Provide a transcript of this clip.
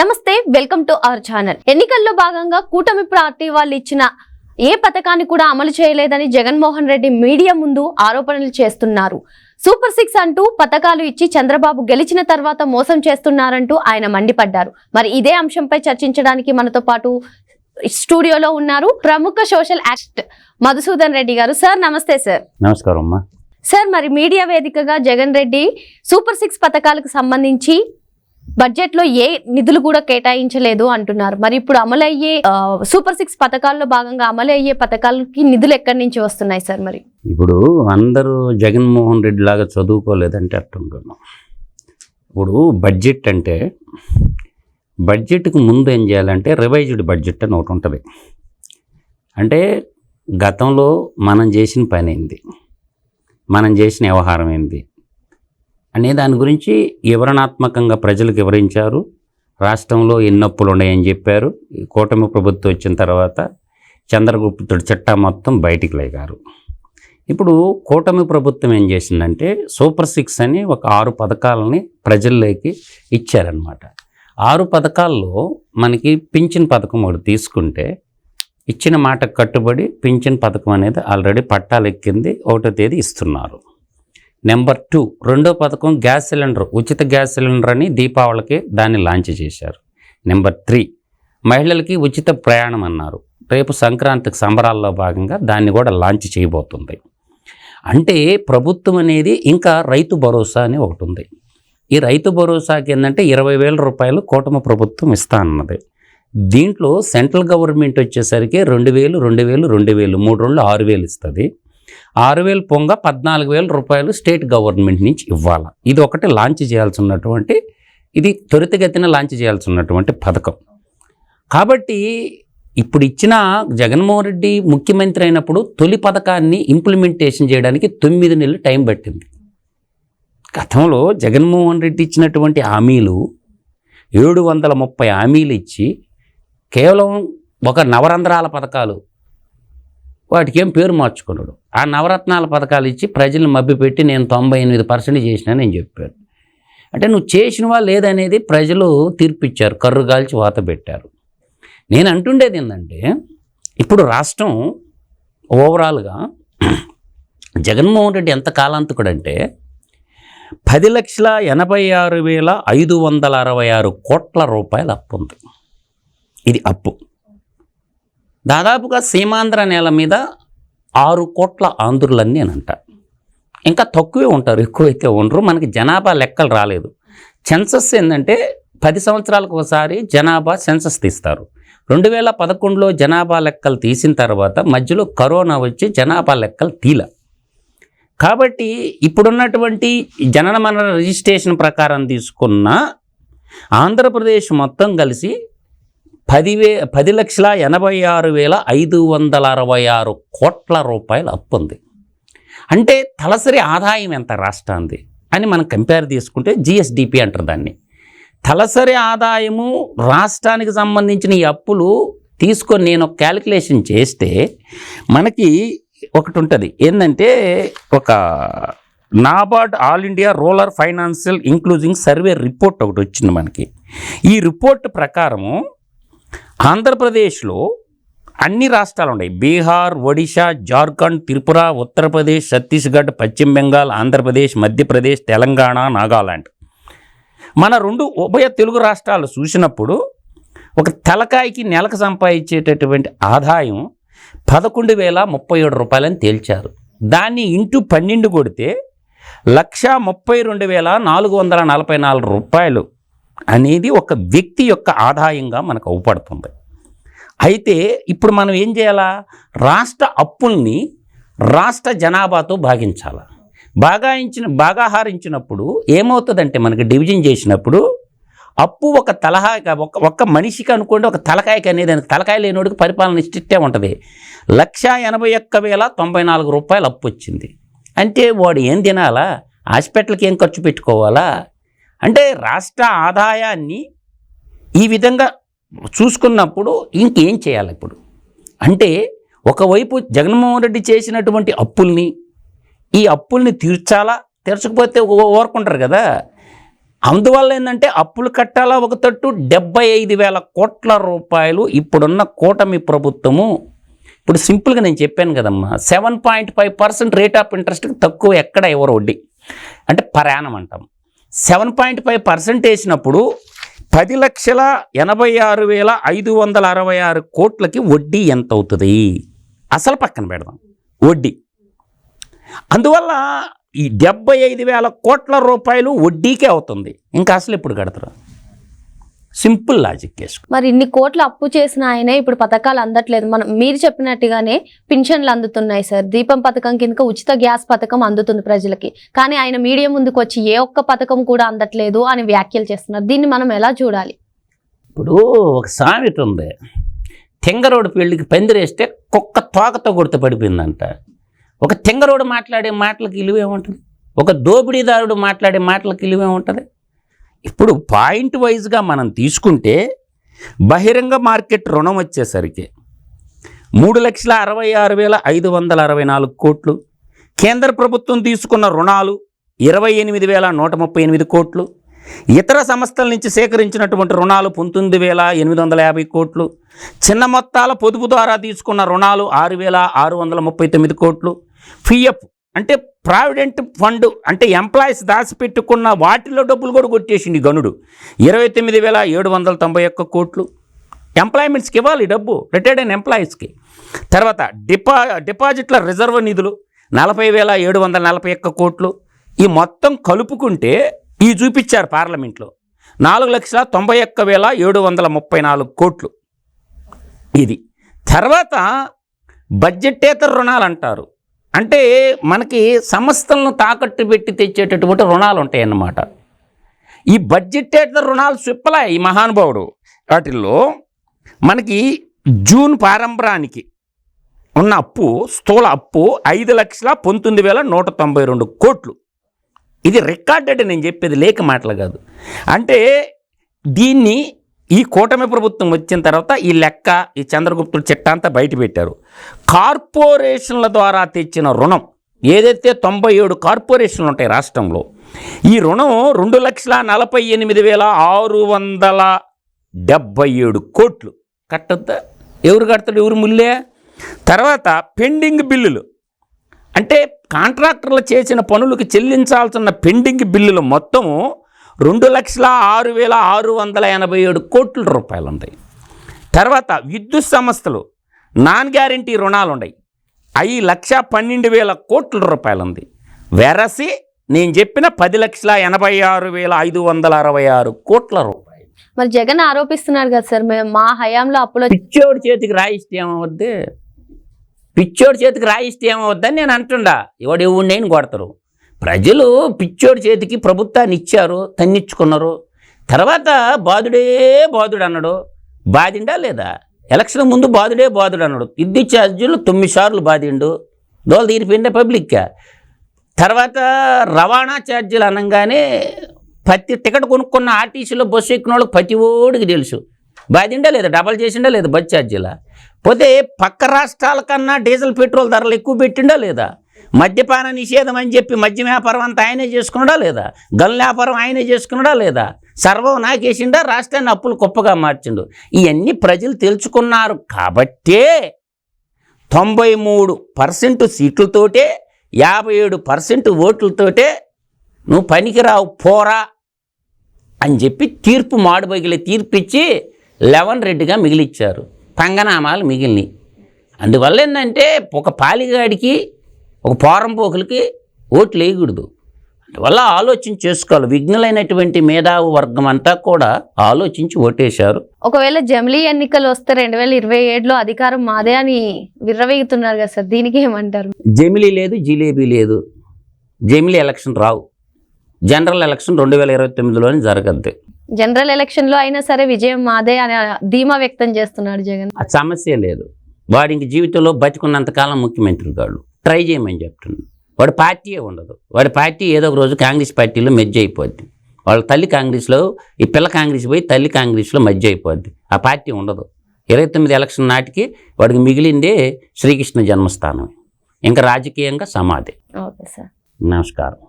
నమస్తే welcome to our channel. ఎన్నికల్లో భాగంగా కూటమి పార్టీ వాళ్ళు ఇచ్చిన ఏ పథకాన్ని కూడా అమలు చేయలేదని జగన్మోహన్ రెడ్డి మీడియా ముందు ఆరోపణలు చేస్తున్నారు. సూపర్ సిక్స్ అంటూ పథకాలు ఇచ్చి చంద్రబాబు గెలిచిన తర్వాత మోసం చేస్తున్నారంటూ ఆయన మండిపడ్డారు. మరి ఇదే అంశంపై చర్చించడానికి మనతో పాటు స్టూడియోలో ఉన్నారు ప్రముఖ సోషల్ యాక్ట్ మధుసూదన్ రెడ్డి గారు. సార్ నమస్తే సార్. నమస్కారం అమ్మా. సార్ మరి మీడియా వేదికగా జగన్ రెడ్డి సూపర్ సిక్స్ పథకాలకు సంబంధించి బడ్జెట్లో ఏ నిధులు కూడా కేటాయించలేదు అంటున్నారు. మరి ఇప్పుడు అమలయ్యే సూపర్ సిక్స్ పథకాల్లో భాగంగా అమలు అయ్యే పథకాలకి నిధులు ఎక్కడి నుంచి వస్తున్నాయి సార్ మరి? ఇప్పుడు అందరూ జగన్మోహన్ రెడ్డి లాగా చదువుకోలేదంటే అట్టుంటున్నాం ఇప్పుడు బడ్జెట్ అంటే బడ్జెట్కి ముందు ఏం చేయాలంటే రివైజ్డ్ బడ్జెట్ అని ఒకటి ఉంటుంది. అంటే గతంలో మనం చేసిన పని ఏంది? మనం చేసిన వ్యవహారం ఏంది? అనే దాని గురించి వివరణాత్మకంగా ప్రజలకు వివరించారు. రాష్ట్రంలో ఎన్నప్పులు ఉన్నాయని చెప్పారు. ఈ కూటమి ప్రభుత్వం వచ్చిన తర్వాత చంద్రగుప్తుడు చట్టా మొత్తం బయటికి లేగారు. ఇప్పుడు కూటమి ప్రభుత్వం ఏం చేసిందంటే సూపర్ సిక్స్ అని ఒక ఆరు పథకాలని ప్రజల్లోకి ఇచ్చారనమాట ఆరు పథకాల్లో మనకి పింఛన్ పథకం ఒకటి తీసుకుంటే ఇచ్చిన మాటకు కట్టుబడి పింఛన్ పథకం అనేది ఆల్రెడీ పట్టాలు ఎక్కింది ఒకటో తేదీ ఇస్తున్నారు. నెంబర్ టూ రెండో పథకం గ్యాస్ సిలిండర్ ఉచిత గ్యాస్ సిలిండర్ అని దీపావళికి దాన్ని లాంచ్ చేశారు. నెంబర్ త్రీ మహిళలకి ఉచిత ప్రయాణం అన్నారు. రేపు సంక్రాంతికి సంబరాల్లో భాగంగా దాన్ని కూడా లాంచ్ చేయబోతుంది. అంటే ప్రభుత్వం అనేది ఇంకా రైతు భరోసా అని ఒకటి ఉంది. ఈ రైతు భరోసాకి ఏంటంటే ఇరవై వేల రూపాయలు కూటమి ప్రభుత్వం ఇస్తా అన్నది. దీంట్లో సెంట్రల్ గవర్నమెంట్ వచ్చేసరికి రెండు వేలు రెండు వేలు రెండు వేలు మూడు రోజులు ఆరు వేలు ఇస్తుంది. ఆరు వేలు పొంగ పద్నాలుగు వేల రూపాయలు స్టేట్ గవర్నమెంట్ నుంచి ఇవ్వాలి. ఇది ఒకటి లాంచ్ చేయాల్సి ఉన్నటువంటి ఇది త్వరితగతిన లాంచ్ చేయాల్సి ఉన్నటువంటి పథకం. కాబట్టి ఇప్పుడు ఇచ్చిన జగన్మోహన్ రెడ్డి ముఖ్యమంత్రి అయినప్పుడు తొలి పథకాన్ని ఇంప్లిమెంటేషన్ చేయడానికి తొమ్మిది నెలలు టైం పట్టింది. గతంలో జగన్మోహన్ రెడ్డి ఇచ్చినటువంటి హామీలు ఏడు వందల ముప్పై హామీలు ఇచ్చి కేవలం ఒక నవరంధ్రాల పథకాలు వాటికి ఏం పేరు మార్చుకున్నాడు. ఆ నవరత్నాల పథకాలు ఇచ్చి ప్రజల్ని మభ్యపెట్టి నేను తొంభై ఎనిమిది పర్సెంట్ చేసినా చెప్పాడు అంటే నువ్వు చేసినవా లేదనేది ప్రజలు తీర్పిచ్చారు కర్రు కాల్చి వాత పెట్టారు. నేను అంటుండేది ఏంటంటే ఇప్పుడు రాష్ట్రం ఓవరాల్గా జగన్మోహన్ రెడ్డి ఎంత కాలాంతకుడంటే పది లక్షల ఎనభై ఆరు వేల ఐదు వందల అరవై ఆరు కోట్ల రూపాయల అప్పు ఉంది ఇది అప్పు. దాదాపుగా సీమాంధ్ర నేల మీద ఆరు కోట్ల ఆంధ్రులన్నీ అని అంట. ఇంకా తక్కువే ఉంటారు ఎక్కువైతే ఉండరు. మనకి జనాభా లెక్కలు రాలేదు. సెన్సస్ ఏంటంటే పది సంవత్సరాలకు ఒకసారి జనాభా సెన్సస్ తీస్తారు. రెండు వేల పదకొండులో జనాభా లెక్కలు తీసిన తర్వాత మధ్యలో కరోనా వచ్చి జనాభా లెక్కలు తీల. కాబట్టి ఇప్పుడున్నటువంటి జనన మరణ రిజిస్ట్రేషన్ ప్రకారం తీసుకున్న ఆంధ్రప్రదేశ్ మొత్తం కలిసి పదివే పది లక్షల ఎనభై ఆరు వేల ఐదు వందల అరవై ఆరు కోట్ల రూపాయలు అప్పు ఉంది. అంటే తలసరి ఆదాయం ఎంత రాష్ట్రాంది అని మనం కంపేర్ తీసుకుంటే జిఎస్డిపి అంటారు దాన్ని. తలసరి ఆదాయము రాష్ట్రానికి సంబంధించిన ఈ అప్పులు తీసుకొని నేను ఒక క్యాలిక్యులేషన్ చేస్తే మనకి ఒకటి ఉంటుంది. ఏంటంటే ఒక NABARD all India rural financial including survey report ఒకటి వచ్చింది మనకి. ఈ రిపోర్ట్ ప్రకారము ఆంధ్రప్రదేశ్లో అన్ని రాష్ట్రాలు ఉన్నాయి బీహార్ ఒడిశా జార్ఖండ్ త్రిపుర ఉత్తరప్రదేశ్ ఛత్తీస్గఢ్ పశ్చిమ బెంగాల్ ఆంధ్రప్రదేశ్ మధ్యప్రదేశ్ తెలంగాణ నాగాలాండ్. మన రెండు ఉభయ తెలుగు రాష్ట్రాలు చూసినప్పుడు ఒక తలకాయకి నెలకు సంపాదించేటటువంటి ఆదాయం పదకొండు వేల ముప్పై ఏడు రూపాయలని తేల్చారు. దాన్ని ఇంటూ పన్నెండు కొడితే లక్ష ముప్పై రెండు వేల నాలుగు వందల నలభై నాలుగు రూపాయలు అనేది ఒక వ్యక్తి యొక్క ఆదాయంగా మనకు అవుపడుతుంది. అయితే ఇప్పుడు మనం ఏం చేయాలా? రాష్ట్ర అప్పుల్ని రాష్ట్ర జనాభాతో భాగించాల? బాగాయించిన బాగాహారించినప్పుడు ఏమవుతుందంటే మనకి డివిజన్ చేసినప్పుడు అప్పు ఒక తలహా ఒక ఒక్క మనిషికి అనుకోండి ఒక తలకాయకి అనేది తలకాయ లేనోడికి పరిపాలన ఇష్టిట్టే ఉంటుంది. లక్ష ఎనభై ఒక్క వేల తొంభై నాలుగు రూపాయలు అప్పు వచ్చింది. అంటే వాడు ఏం తినాలా? హాస్పిటల్కి ఏం ఖర్చు పెట్టుకోవాలా? అంటే రాష్ట్ర ఆదాయాన్ని ఈ విధంగా చూసుకున్నప్పుడు ఇంకేం చేయాలి ఇప్పుడు? అంటే ఒకవైపు జగన్మోహన్ రెడ్డి చేసినటువంటి అప్పుల్ని ఈ అప్పుల్ని తీర్చాలా? తీర్చకపోతే ఓరుకుంటారు ఊరుకుంటారు కదా. అందువల్ల ఏంటంటే అప్పులు కట్టాలా? ఒక తట్టు డెబ్బై ఐదు వేల కోట్ల రూపాయలు ఇప్పుడున్న కూటమి ప్రభుత్వము. ఇప్పుడు సింపుల్గా నేను చెప్పాను కదమ్మా seven point five percent rate of ఇంట్రెస్ట్కి తక్కువ ఎక్కడ ఎవరు వడ్డీ? అంటే ప్రయాణం అంటాం. సెవెన్ పాయింట్ ఫైవ్ పర్సెంట్ వేసినప్పుడు పది లక్షల ఎనభై ఆరు వేల ఐదు వందల అరవై ఆరు కోట్లకి వడ్డీ ఎంత అవుతుంది అసలు పక్కన పెడదాం. వడ్డీ. అందువల్ల ఈ డెబ్బై ఐదు వేల కోట్ల రూపాయలు వడ్డీకే అవుతుంది. ఇంకా అసలు ఎప్పుడు కడతారు? సింపుల్ లాజిక్ వేసుకో మరి ఇన్ని కోట్లు అప్పు చేసిన ఆయనే ఇప్పుడు పథకాలు అందట్లేదు. మనం మీరు చెప్పినట్టుగానే పింఛన్లు అందుతున్నాయి సార్. దీపం పథకం కింద ఉచిత గ్యాస్ పథకం అందుతుంది ప్రజలకి. కానీ ఆయన మీడియా ముందుకు వచ్చి ఏ ఒక్క పథకం కూడా అందట్లేదు అని వ్యాఖ్యలు చేస్తున్నారు. దీన్ని మనం ఎలా చూడాలి? ఇప్పుడు ఒక సామెత ఉంది. తెంగరోడు పెళ్ళికి పందిరేస్తే కుక్క తోకతో కొడితే పడిపోయిందంట. ఒక తెంగరోడు మాట్లాడే మాటలకు ఇలువేముంటుంది ఒక దోపిడీదారుడు మాట్లాడే మాటలకు ఇలువేముంటుంది ఇప్పుడు పాయింట్ వైజ్గా మనం తీసుకుంటే బహిరంగ మార్కెట్ రుణం వచ్చేసరికి మూడు లక్షల అరవై ఆరు వేల ఐదు వందల అరవై నాలుగు కోట్లు కేంద్ర ప్రభుత్వం తీసుకున్న రుణాలు ఇరవై ఎనిమిది వేల నూట ముప్పై ఎనిమిది కోట్లు ఇతర సంస్థల నుంచి సేకరించినటువంటి రుణాలు పంతొమ్మిది వేల ఎనిమిది వందల యాభై కోట్లు చిన్న మొత్తాల పొదుపు ద్వారా తీసుకున్న రుణాలు ఆరు వేల ఆరు వందల ముప్పై తొమ్మిది కోట్లు పిఎఫ్ అంటే ప్రావిడెంట్ ఫండ్ అంటే ఎంప్లాయీస్ దాచిపెట్టుకున్న వాటిలో డబ్బులు కూడా కొట్టేసింది గనుడు. ఇరవై తొమ్మిది వేల ఏడు వందల తొంభై ఒక్క కోట్లు. ఎంప్లాయ్మెంట్స్కి ఇవ్వాలి డబ్బు రిటైర్డ్ అయిన ఎంప్లాయీస్కి తర్వాత డిపా డిపాజిట్ల రిజర్వ్ నిధులు నలభై వేల ఏడు వందల నలభై ఒక్క కోట్లు. ఈ మొత్తం కలుపుకుంటే ఈ చూపించారు పార్లమెంట్లో. నాలుగు లక్షల తొంభై ఒక్క వేల ఏడు వందల ముప్పై నాలుగు కోట్లు. ఇది. తర్వాత బడ్జెటేతర రుణాలు అంటారు అంటే మనకి సంస్థలను తాకట్టు పెట్టి తెచ్చేటటువంటి రుణాలు ఉంటాయి అన్నమాట ఈ బడ్జెటేటర్ రుణాలు చెప్పలే ఈ మహానుభావుడు? వాటిల్లో మనకి జూన్ ప్రారంభానికి ఉన్న అప్పు స్థూల అప్పు ఐదు లక్షల పంతొమ్మిది వేల నూట తొంభై రెండు కోట్లు. ఇది రికార్డెడ్ నేను చెప్పేది లేక మాటలు కాదు. అంటే దీన్ని ఈ కూటమి ప్రభుత్వం వచ్చిన తర్వాత ఈ లెక్క ఈ చంద్రగుప్తుడు చిట్టా అంతా బయట పెట్టారు. కార్పొరేషన్ల ద్వారా తెచ్చిన రుణం ఏదైతే తొంభై ఏడు కార్పొరేషన్లు ఉంటాయి రాష్ట్రంలో ఈ రుణం రెండు లక్షల నలభై ఎనిమిది వేల ఆరు వందల డెబ్బై ఏడు కోట్లు కట్టద్దా? ఎవరు కడతాడు? ఎవరు ముల్లే? తర్వాత పెండింగ్ బిల్లులు. అంటే కాంట్రాక్టర్లు చేసిన పనులకు చెల్లించాల్సిన పెండింగ్ బిల్లులు మొత్తము రెండు లక్షల ఆరు వేల ఆరు వందల ఎనభై ఏడు కోట్ల రూపాయలు ఉంటాయి తర్వాత విద్యుత్ సంస్థలు నాన్ గ్యారంటీ రుణాలు ఉన్నాయి అవి లక్ష పన్నెండు వేల కోట్ల రూపాయలు ఉంది వెరసి నేను చెప్పిన పది లక్షల ఎనభై ఆరు వేల ఐదు వందల అరవై ఆరు కోట్ల రూపాయలు. మరి జగన్ ఆరోపిస్తున్నారు కదా సార్ మేము మా హయాంలో అప్పులో పిచ్చోడి చేతికి రాయిస్తే ఏమవుద్ది? పిచ్చోడి చేతికి రాయిస్తే ఏమవుద్దని నేను అంటుండా. ఎవడు ఎవడు నేను కొడతారు. ప్రజలు పిచ్చోడి చేతికి ప్రభుత్వాన్ని ఇచ్చారు తన్నిచ్చుకున్నారు. తర్వాత బాధుడే బాధుడు అన్నాడు. బాధిండా లేదా? ఎలక్షన్ ముందు బాధుడే బాధుడు అన్నాడు. విద్యుత్ ఛార్జీలు తొమ్మిది సార్లు బాధిండు. దోలు తీరిపోయిండే పబ్లిక్గా తర్వాత రవాణా ఛార్జీలు అనగానే ప్రతి టికెట్ కొనుక్కున్న ఆర్టీసీలో బస్సు ఎక్కిన వాళ్ళకి ప్రతి ఓడికి తెలుసు. బాధిండా లేదా? డబల్ చేసిండా లేదా బస్ ఛార్జీలా? పోతే పక్క రాష్ట్రాల కన్నా డీజిల్ పెట్రోల్ ధరలు ఎక్కువ పెట్టిండా లేదా? మద్యపాన నిషేధం అని చెప్పి మద్య వ్యాపారం అంతా ఆయనే చేసుకున్నాడా లేదా? గల్ వ్యాపారం ఆయనే చేసుకున్నాడా లేదా? సర్వం నాకేసిండా రాష్ట్రాన్ని అప్పులు గొప్పగా మార్చిండు. ఇవన్నీ ప్రజలు తెలుసుకున్నారు కాబట్టే తొంభై మూడు పర్సెంట్ సీట్లతోటే యాభై ఏడు పర్సెంట్ ఓట్లతోటే నువ్వు పనికిరావు పోరా అని చెప్పి తీర్పు మాడుబగిలి తీర్పు ఇచ్చి లెవెన్ రెడ్డిగా మిగిలిచ్చారు. పంగనామాలు మిగిలినాయి. అందువల్ల ఏంటంటే ఒక పాలిగాడికి ఒక పోరంపోకులకి ఓట్లు వేయకూడదు. అందువల్ల ఆలోచన చేసుకోవాలి. విఘ్నులైనటువంటి మేధావు వర్గం అంతా కూడా ఆలోచించి ఓటేశారు. ఒకవేళ జమిలీ ఎన్నికలు వస్తే రెండు వేల ఇరవై ఏడులో అధికారం మాదే అని విర్రవీగుతున్నారు కదా సార్. దీనికి ఏమంటారు? జమిలీ లేదు జిలేబీ లేదు. జమిలీ ఎలక్షన్ రావు. జనరల్ ఎలక్షన్ రెండు వేల ఇరవై తొమ్మిదిలోనే జరగద్ది. జనరల్ ఎలక్షన్లో అయినా సరే విజయం మాదే అని ధీమా వ్యక్తం చేస్తున్నాడు జగన్. ఆ సమస్య లేదు. వాడి ఇంక జీవితంలో బతికున్నంతకాలం ముఖ్యమంత్రి కాడు ట్రై చేయమని చెప్తున్నాను వాడి పార్టీయే ఉండదు. వాడి పార్టీ ఏదో ఒక రోజు కాంగ్రెస్ పార్టీలో మెజ్జ అయిపోద్ది. వాళ్ళ తల్లి కాంగ్రెస్లో ఈ పిల్ల కాంగ్రెస్ పోయి తల్లి కాంగ్రెస్లో మధ్య అయిపోద్ది. ఆ పార్టీ ఉండదు. ఇరవై తొమ్మిది ఎలక్షన్ నాటికి వాడికి మిగిలిందే శ్రీకృష్ణ జన్మస్థానం ఇంకా రాజకీయంగా సమాధి. Okay sir. నమస్కారం.